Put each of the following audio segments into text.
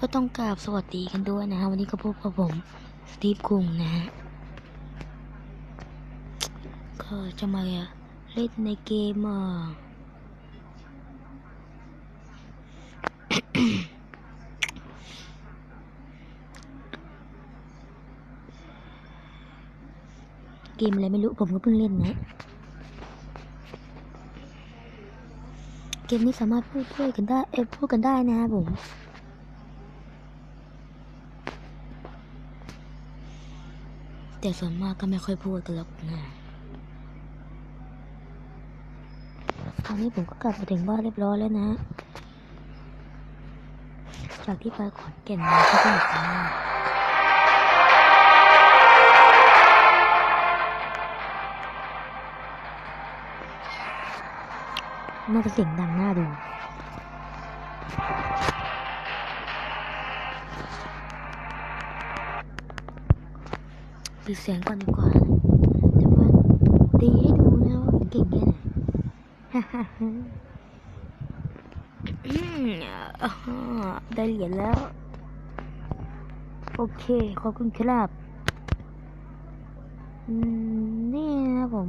ก็ต้องกราบสวัสดีกันด้วยนะฮะวันนี้ก็พบกับผมสตีฟคุงนะฮะก็จะมาเล่นในเกมอะเกมอะไรไม่รู้ผมก็เพิ่งเล่นนะเกมนี้สามารถพูดพูดกันได้เอ้พูดกันได้นะครับผม แต่ส่วนมากก็ไม่ค่อยพูดกันหรอกนะตอนนี้ผมก็กลับมาถึงบ้านเรียบร้อยแล้วนะ จากที่ไปขอนแก่นมาที่จังหวัดน่านน่าจะเสียงดังน่าดู ปิดเสียงก่อนดีกว่าจะมาตีให้ดูนะว่าผมเก่งแค่ไหนอืมอ่าฮะได้เหรียญแล้ว โอเค ขอบคุณครับอืมนี่นะผม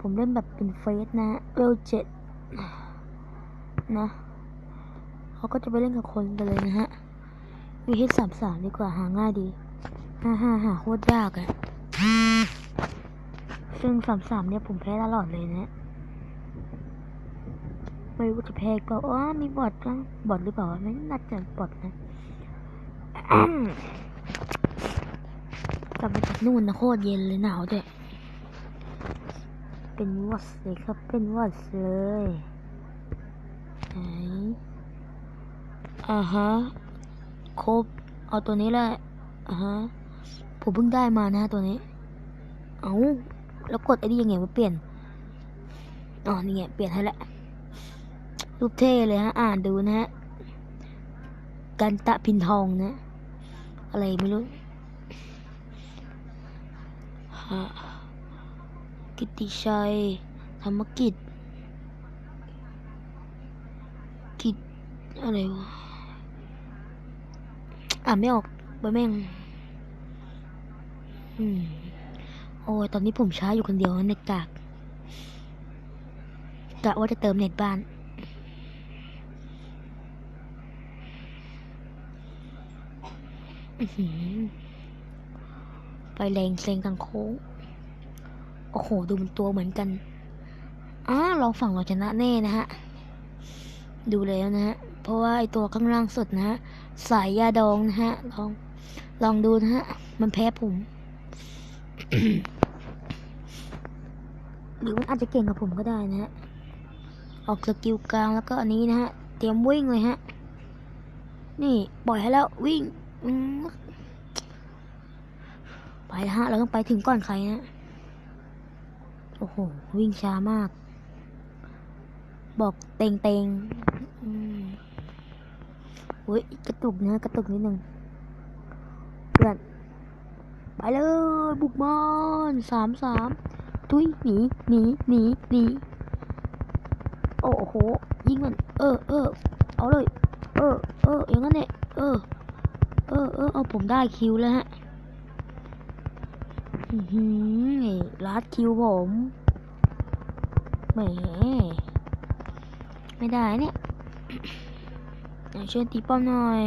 ผมเล่นแบบเป็นเฟสนะเวลเจ็ดนะเขาก็จะไปเล่นกับคนกันเลยนะฮะวีเฮสามสามดีกว่าหาง่ายดี ฮ่าฮ่าฮ่าโคตรยากอะซึ่งสามสามเนี่ยผมแพ้ตลอดเลยนะไม่รู้จะแพ้อีกเปล่าอ๋อมีบอทนะบอทหรือเปล่าวะไม่น่าจะบอทนะกลับมาจากนู่นนะโคตรเย็นเลยหนาวด้วยเป็นวัสเลยครับเป็นวัสเลยไหนอ่าฮะครบเอาตัวนี้แหละอ่าฮะ ผมเพิ่งได้มานะตัวนี้ เอาแล้วกดไอ้นี่ยังไงมาเปลี่ยน อ๋อ นี่ไง เปลี่ยนให้แล้ว รูปเท่เลยฮะ อ่านดูนะฮะ กันตะพินทองนะ อะไรไม่รู้กิตติชัย ธรรมกิจ กิจอะไรวะ อ่านไม่ออกไปแม่ง อืม โอ้ยตอนนี้ผมช้าอยู่คนเดียวเน็ตกากกะว่าจะเติมเน็ตบ้านไปแรงเซงทางโค้ง โอ้โห ดูมันตัวเหมือนกันอ้าลองฝั่งเราชนะแน่นะฮะ ดูแล้วนะฮะ เพราะว่าไอตัวข้างล่างสุดนะฮะ สายยาดองนะฮะ ลอง ลองดูนะฮะ มันแพ้ผม หรือมันอาจจะเก่งกับผมก็ได้นะฮะ ออกสกิลกลางแล้วก็อันนี้นะฮะ เตรียมวิ่งเลยฮะ นี่ปล่อยให้แล้ววิ่งไปฮะ เราต้องไปถึงก่อนใครนะ โอ้โห วิ่งช้ามาก บอกเต็งเต็งอุ้ยกระตุกนะกระตุกนิดนึงเพื่อน เลยบุกมอนสามสามทุยหนีหนีหนีหนีโอ้โหยิงมันเออเออเอาเลย เออเอออย่างนั้นเนี่ยเออ เออเออเอาผมได้คิวแล้วฮะหือลัดคิวผมแหมไม่ได้เนี่ยช่วยตีป้อมหน่อย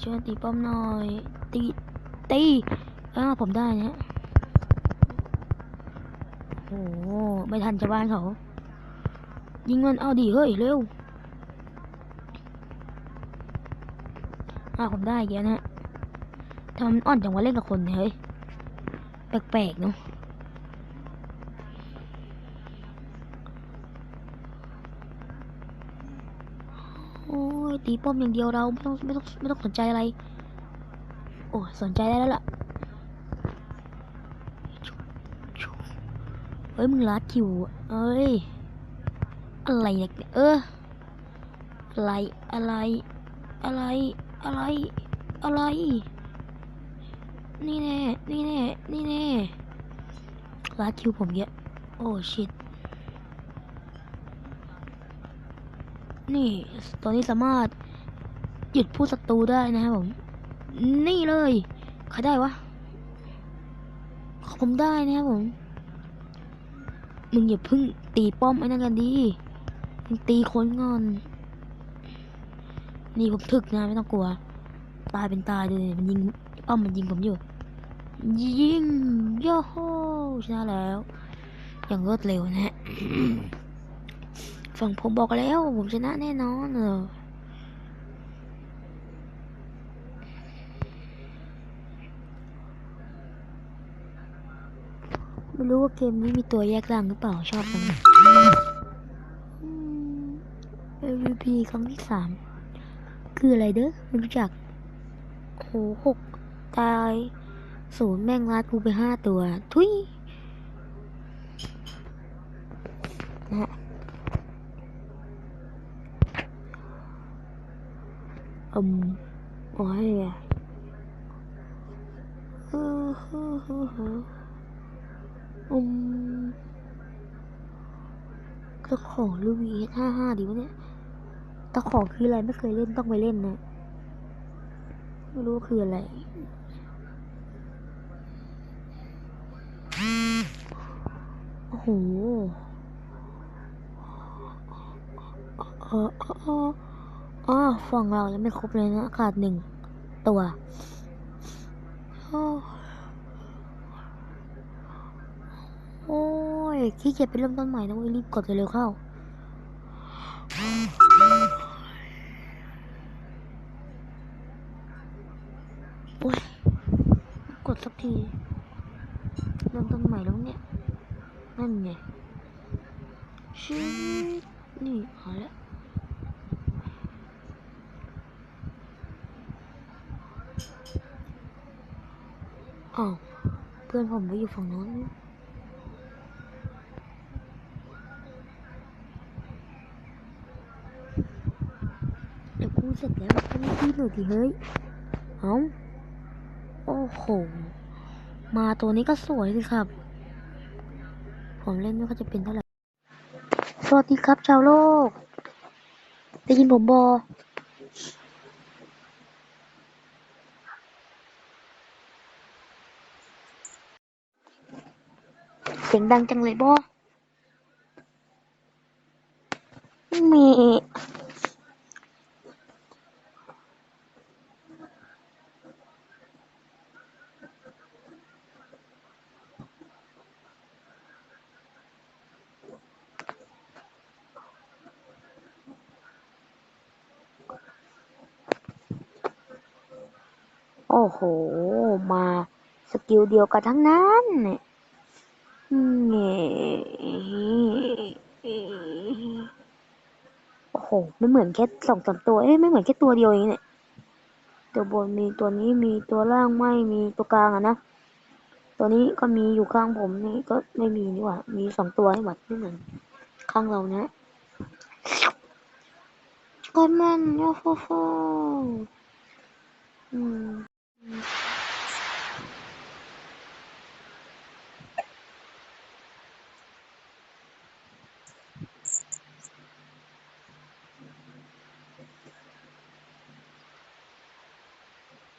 ช่วยตีป้อมหน่อยตี ตีเออผมได้นะโอ้โหไม่ทันชาวบ้านเขา ยิงมันเอาดิเฮ้ยเร็วอาผมได้อีกนะฮะทำอ่อนจังวะเล่นกับคนเฮ้ยแปลกๆเนาะโอ้ยตีป้อมอย่างเดียวเราไม่ต้องไม่ต้องไม่ต้องสนใจอะไร โอ้ยสนใจได้แล้วล่ะเฮ้ยมึงลัดคิวเอ้ย อะไรเนี่ยเอออะไรอะไร อะไร อะไร อะไร นี่แน่ นี่แน่ นี่แน่ลัดคิวผมเยอะ โอ้ชิตนี่ตัวนี้สามารถหยุดผู้ศัตรูได้นะครับผม นี่เลยใครได้วะผมได้นะครับผม มึงอย่าพึ่งตีป้อมไอ้นั่นกันดีมึงตีคนก่อน นี่ผมถึกนะไม่ต้องกลัว ตายเป็นตายเลยมันยิงป้อมมันยิงผมอยู่ ยิงโย่โฮชนะแล้ว อย่างรวดเร็วนะฮะฝั่งผมบอกแล้ว ผมชนะแน่นอนเออ ไม่รู้ว่าเกมนี้มีตัวแยกร่างหรือเปล่าชอบจังเลยอืม MVP ครั้งที่สามคืออะไรเด้อไม่รู้จักโหหกตายศูนย์แม่งรัดกูไปห้าตัว ทุยนะฮะอืมโอ้ยฮึ่มฮึ่มฮึ่มฮึ่ม อืมเจ้าของลูวีห้าห้าดีวะเนี่ยเจ้าของคืออะไรไม่เคยเล่นต้องไปเล่นนะ ไม่รู้คืออะไร โอ้โหออเออเอออ๋อฝั่งเรายังไม่ครบเลยนะขาดหนึ่งตัวโอ้โอ้ ยขี้เกียจไปเริ่มต้นใหม่นะเว้ยรีบกดเร็วๆเข้า โอ้ย กดสักที เริ่มต้นใหม่แล้วเนี่ย นั่นไงชิดนี่เอาละอ้าวเพื่อนผมไปอยู่ฝั่งโน้น เสร็จแล้วก็ไม่พี่หน่ยดิเฮ้ย เอ้าโอ้โห มาตัวนี้ก็สวยสิครับ ผมเล่นไม่ค่อยจะเป็นเท่าไหร่ สวัสดีครับชาวโลก ได้ยินผมบอเสียงดังจังเลยบอมี โอ้โห มาสกิลเดียวกันทั้งนั้นเนี่ยโอ้โห ไม่เหมือนแค่สองสามตัว เอ้ยไม่เหมือนแค่ตัวเดียวเองเนี่ย ตัวบนมีตัวนี้มีตัวล่างไม่มีตัวกลางอะนะ ตัวนี้ก็มีอยู่ข้างผมนี่ก็ไม่มีนี่หว่า มีสองตัวให้หมดไม่เหมือนข้างเรานะก็มันโอ้โหโหอืม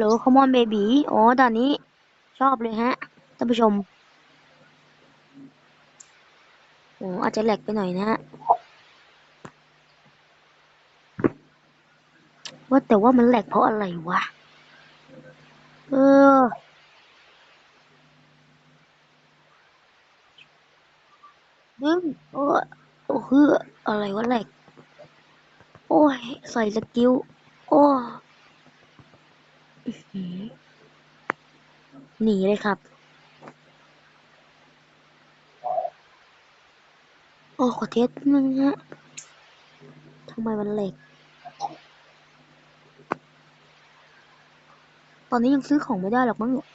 โหลคอมอนเบบีอ๋อตอนนี้ ชอบเลยฮะท่านผู้ชมโอ้อาจจะแหลกไปหน่อยนะฮะว่าแต่ว่ามันแหลกเพราะอะไรวะ เออ ดึง โอ้โอ้คืออะไรวะแหลก โอ้ย ใส่สกิล โอ้ หนีเลยครับ โอ้ ขอเทสนึงฮะทำไมมันเหล็ก ตอนนี้ยังซื้อของไม่ได้หรอกมั้งเนี่ย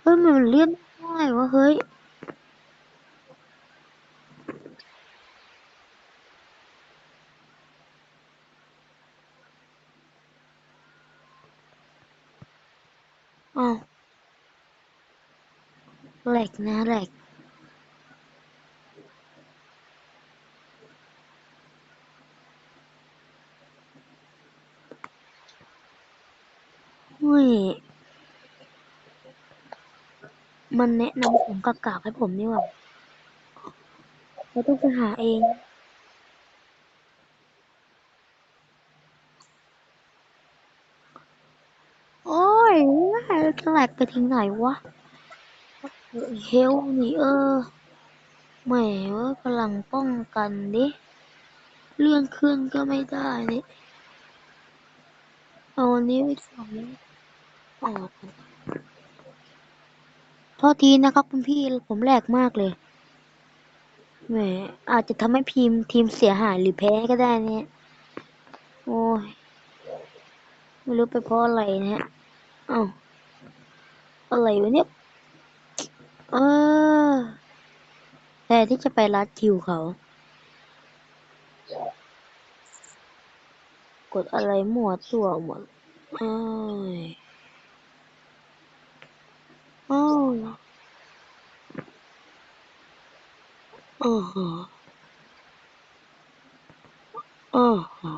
เมันเลื่อนง่ายวะเฮ้ย อ้าวแหลกนะแหลกเฮ้ย มันแนะนำของกากาให้ผมนี่หว่าเราต้องไปหาเองโอ้ยจะแหลกไปถึงไหนวะเฮลนี่เออแหมว่ากำลังป้องกันดิเลื่อนขึ้นก็ไม่ได้นี่เอาอันนี้ไปสองออก โทษทีนะครับคุณพี่ผมแหลกมากเลยแหมอาจจะทำให้ทีมทีมเสียหายหรือแพ้ก็ได้เนี่ย โอ้ย ไม่รู้ไปเพราะอะไรนะฮะเอ้าอะไรวะเนี่ย เออแต่ที่จะไปรัดคิวเขา กดอะไรมั่วตัวหมดอ้ย อ้าวออฮะเออฮะ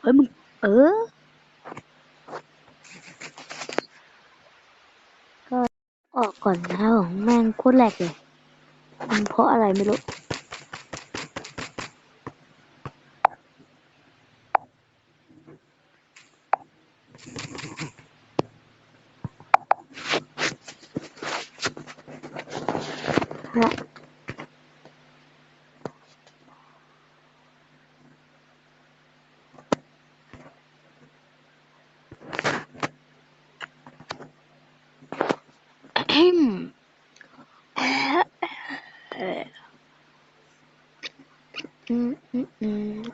เฮ้ยมึงเออก็ออกก่อนนะของแม่งโคตรแหลกเลยมันเพราะอะไรไม่รู้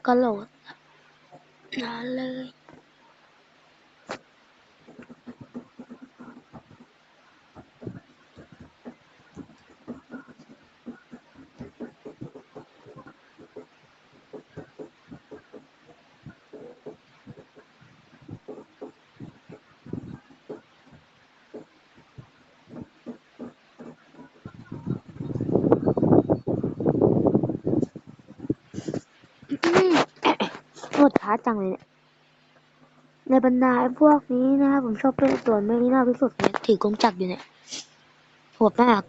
có lột nó lên ดช้าจังเลยเนี่ย ในบรรดาไอ้พวกนี้นะครับผมชอบเป็นตัวไม่น่าที่สุดเนี่ยถือกงจักรอยู่เนี่ยโหดมาก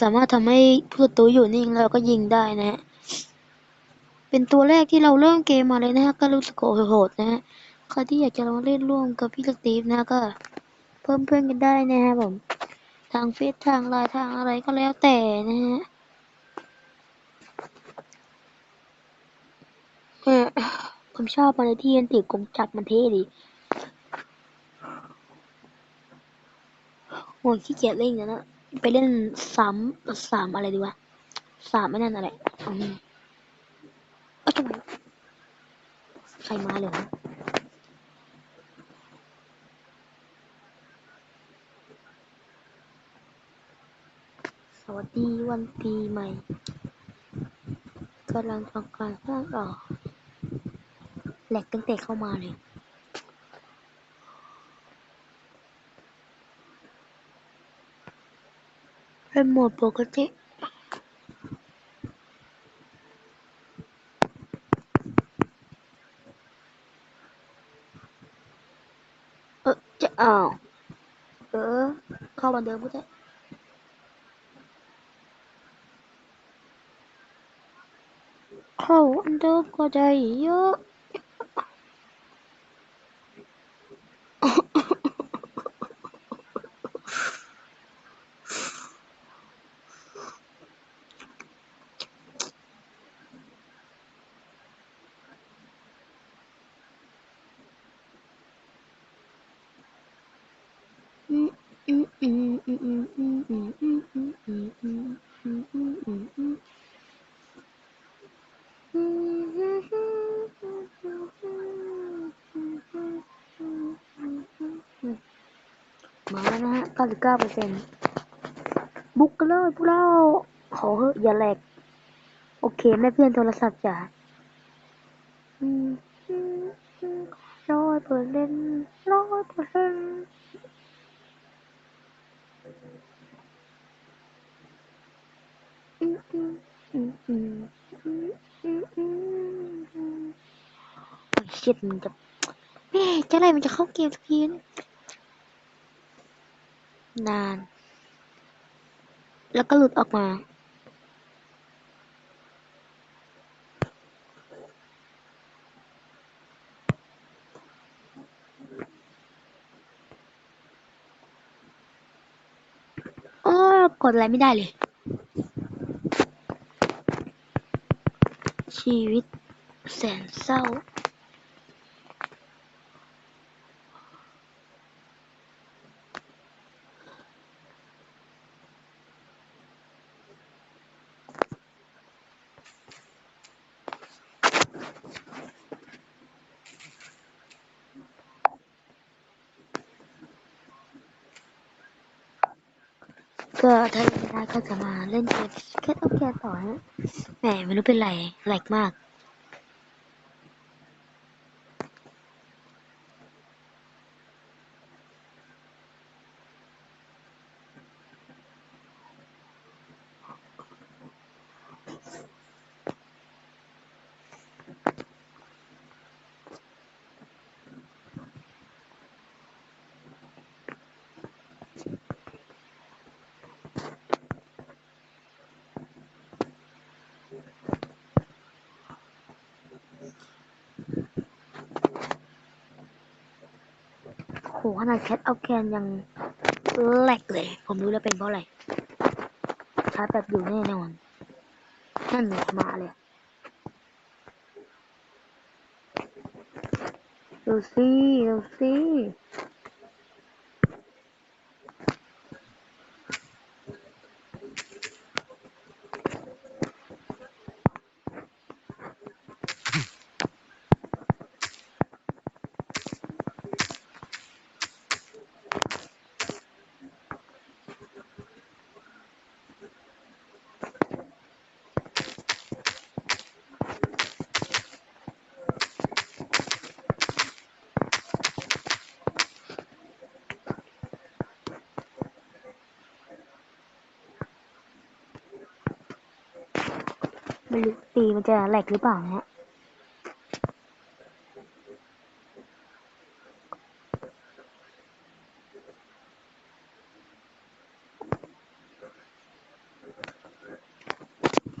สามารถทำให้ผู้ศัตรูอยู่นิ่งแล้วก็ยิงได้นะฮะ เป็นตัวแรกที่เราเริ่มเกมมาเลยนะฮะก็รู้สึกโหดนะฮะ ใครที่อยากจะลองเล่นร่วมกับพี่สตีฟนะก็ เพิ่มเพื่อนกันได้นะฮะผม ทางเฟซทางไลน์ทางอะไรก็แล้วแต่นะฮะ เออผมชอบมันเลที่ยันติกงจักรมันเท่ดีโอ้ยขี้เกียจเล่นแล้วนะไปเล่นสามสามอะไรดีวะสามไม่นั่นอะไรอืมเอ้ยทำไมใครมาเหรอสวัสดีวันปีใหม่กำลังทำการสร้างต่อแหลกตั้งแต่เข้ามาเลย เป็นโหมดปกติเออจะอ้าวเออ เข้ามาเดิมก็ได้เข้าอันเดิมก็ได้เยอะ มาแล้วนะฮะ 99%บุกกันเลยพวกเรา ขอเฮ้ยอย่าแหลก โอเคแม่เพื่อนโทรศัพท์จ้ะร้อยเปอร์เซ็นต์ร้อยเปอร์เซ็นต์เช็ดมันจะแม่จะอะไรมันจะเข้าเกมสักทีเนี่ย นาน แล้วก็หลุดออกมา โอ้ กดอะไรไม่ได้เลย ชีวิตแสนเศร้า ก็ถ้าเล่นไม่ได้ ก็จะมาเล่นเกมแคทโองแค่ต่อฮะแหมไม่รู้เป็นไรแหลกมาก หขนาดแคทเอาแคนยังแหลกเลย ผมรู้แล้วเป็นเพราะอะไรชาร์จแบบอยู่แน่นอนนั่นมาเลยดูสิดูสิ ไม่รู้ตีมันจะแหลกหรือเปล่านะฮะ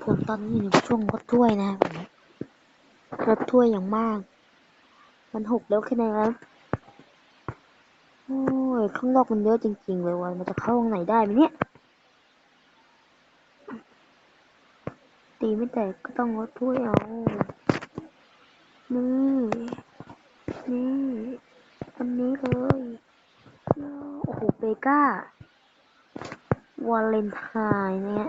ผมตอนนี้อยู่ในช่วงรดถ้วยนะรับผมรดถ้วยอย่างมาก มันหกแล้วแค่ไหนแล้วโอ้ยข้างนอกมันเยอะจริง ๆ เลยวันมันจะเข้าตรงไหนได้ไหมเนี่ย ตี ไม่แตกก็ต้องลดถ้วยเอา นี่ นี่อันนี้เลย โอ้โห เบก้าวาเลนไทน์เนี่ย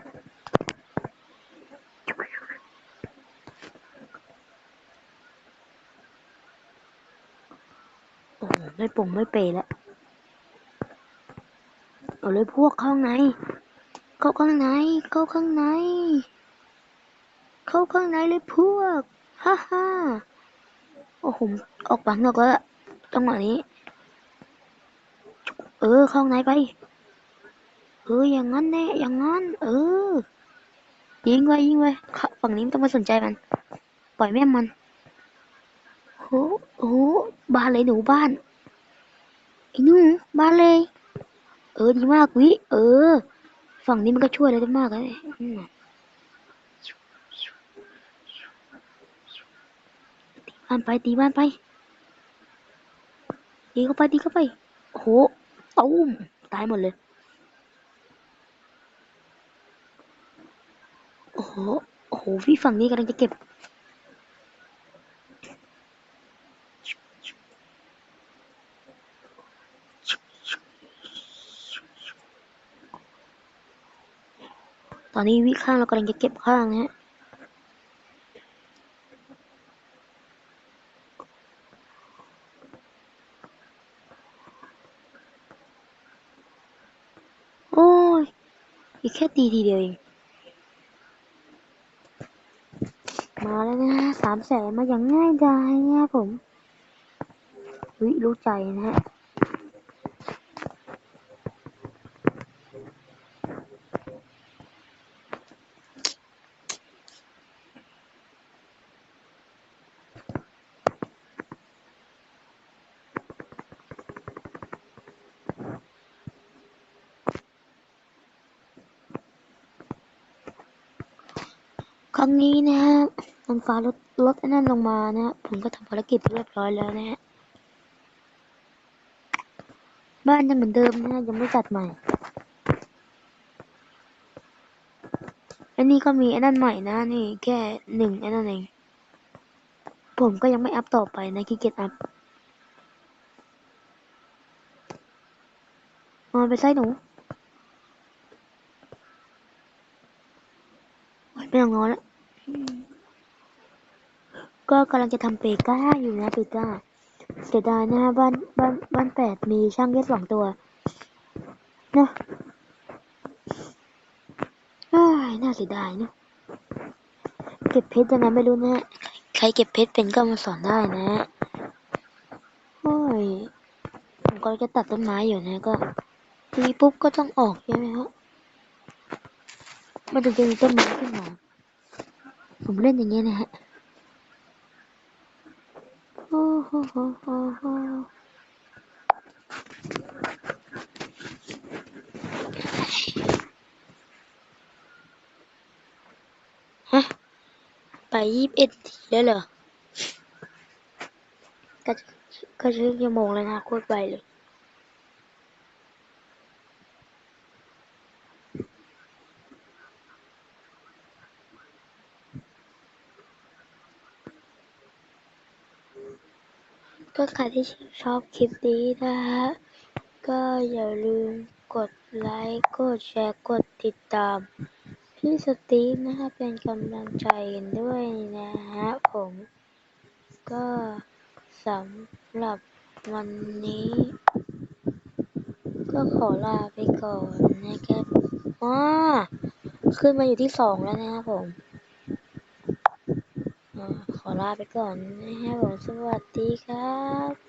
โอ้โหไม่ปงไม่เปย์แล้วเอาเลยพวกเข้าข้างใน เข้าข้างในเข้าข้างใน เข้าข้างในเลยพวก ฮ่าฮ่าโอ้โหออกปากนอกแล้วล่ะจังหวะนี้ เออเข้าข้างในไป เอออย่างนั้นแน่อย่างนั้น เออ ยิงไว้ยิงไว้ฝั่งนี้ไม่ต้องมาสนใจมัน ปล่อยแม่มันโหโอ้โหบ้านเลยหนูบ้านไอ้นูบ้านเลย เออดีมากวิ เออ ฝั่งนี้มันก็ช่วยได้มากเลยอืมตี บ้านไปตีบ้านไปตีเข้าไปตีเข้าไปโอ้โหตุ้มตายหมดเลยโอ้โหโอ้โหพี่ฝั่งนี้กำลังจะเก็บตอนนี้วิข้างเรากำลังจะเก็บข้างนะฮะ โอ้ย อีกแค่ตีทีเดียวเอง มาแล้วนะสามแสนมาอย่างง่ายดายนะผม วิรู้ใจนะฮะ ครั้งนี้นะฮะนางฟ้าลดลดไอ้นั่นลงมานะฮะผมก็ทำภารกิจเรียบร้อยแล้วนะฮะบ้านยังเหมือนเดิมนะฮะยังไม่จัดใหม่อันนี้ก็มีไอ้นั่นใหม่นะ นี่แค่หนึ่งไอ้นั่นเอง ผมก็ยังไม่อัพต่อไปนะขี้เกียจอัพนอนไปไส้หนู อ๊ยไม่ต้องนอนแล้วอืมก็กำลังจะทำเปก้าอยู่นะเปก้าเสียดายนะบ้านบ้านบ้านแปดมีช่างแค่สองตัวนะน่าเสียดายนะเก็บเพชรยังไงไม่รู้นะ ใครเก็บเพชรเป็นก็มาสอนได้นะฮะโอ้ยผมก็จะตัดต้นไม้อยู่นะก็ทีปุ๊บก็ต้องออกใช่ไหมฮะมันถึงจะมีต้นไม้ขึ้นมา ผมเล่นอย่างเงี้ยนะฮะโอ้โหโหโหโหฮะ ไปยี่สิบเอ็ดทีแล้วเหรอก็ก็ชั่วโมงแล้วนะโคตรไวเลย ก็ใครที่ชอบคลิปนี้นะฮะ ก็อย่าลืมกดไลค์ กดแชร์ กดติดตาม พี่สตีฟนะคะเป็นกำลังใจกันด้วยนะฮะผม ก็สำหรับวันนี้ ก็ขอลาไปก่อนนะครับอ๋อขึ้นมาอยู่ที่สองแล้วนะครับผม ขอลาไปก่อนนะฮะผมสวัสดีครับ